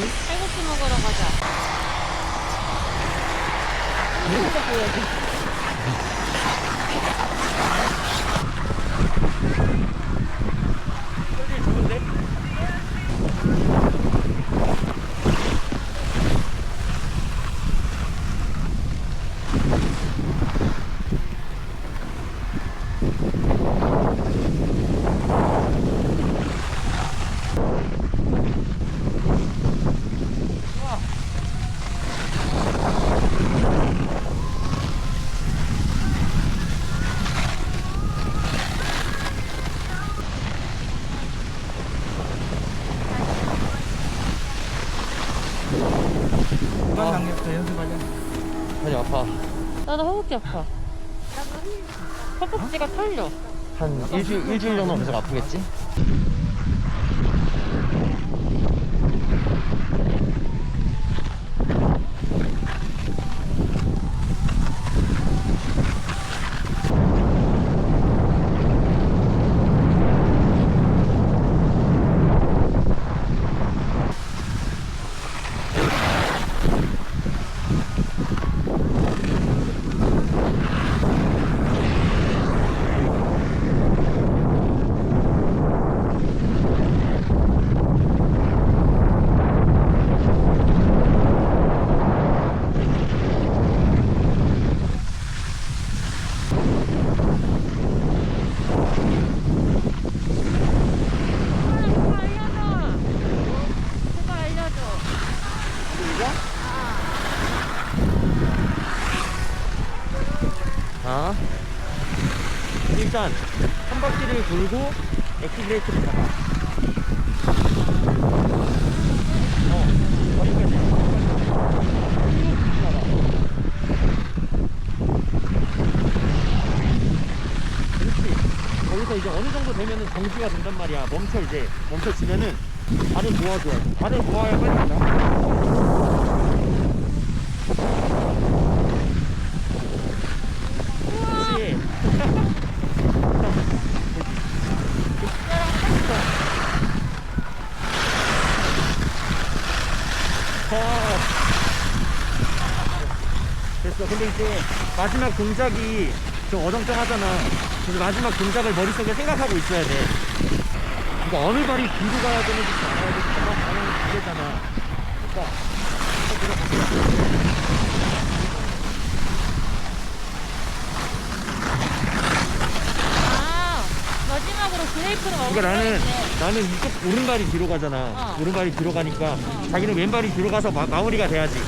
응? 칼국수 먹으러 가자. 네. 중간 강력도 연습하자. 아니 아파 나도 허벅지 아파. 허벅지가 털려. 한 일주일, 일주일 정도 계속 아프겠지? 알려줘. 제발 알려줘. 자 일단 한 바퀴를 돌고 엑셀레이터를 잡아. 어 그렇지. 거기서 이제 어느 정도 되면은 정지가 된단 말이야. 멈춰 이제. 멈춰지면은 발을 모아줘야 돼. 발을 모아야 빨리 간다 됐어. 근데 이제 마지막 동작이 좀 어정쩡하잖아. 그래서 마지막 동작을 머릿속에 생각하고 있어야 돼. 그러니까 어느 발이 뒤로 가야 되는지 알아야 되지. 잠깐 가는 기회잖아. 그러니까 아, 마지막으로 브레이크를 그러니까 나는. 나는 이쪽 오른발이 뒤로 가잖아. 어. 오른발이 뒤로 가니까 자기는 왼발이 뒤로 가서 마, 마무리가 돼야지.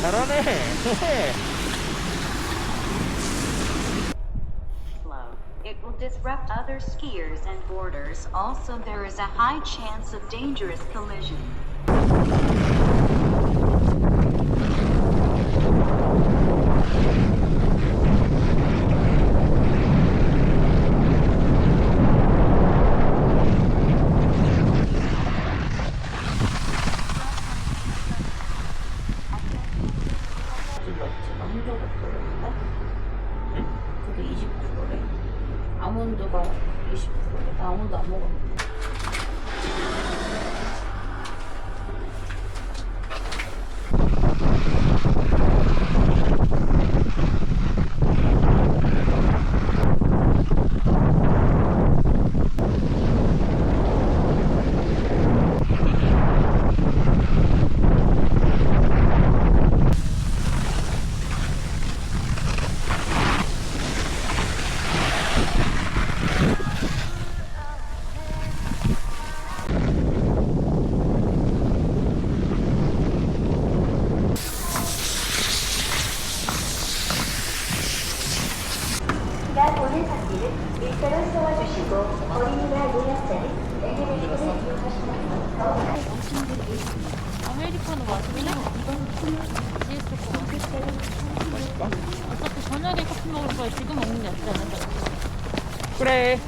잘하네. slow. It will disrupt other skiers and boarders. Also, there is a high chance of dangerous collision. 그게 20%래. 아몬드가 20%래. 나 아몬드 안 먹었는데. 일자로 세워주시고 어린이나 노약자는 엘리베이터를 이용하시면서 더욱 아메리카노? GS 커피. 어차피 저녁에 커피 먹을 거야. 지금 먹는 게 낫지 않을까? 그래.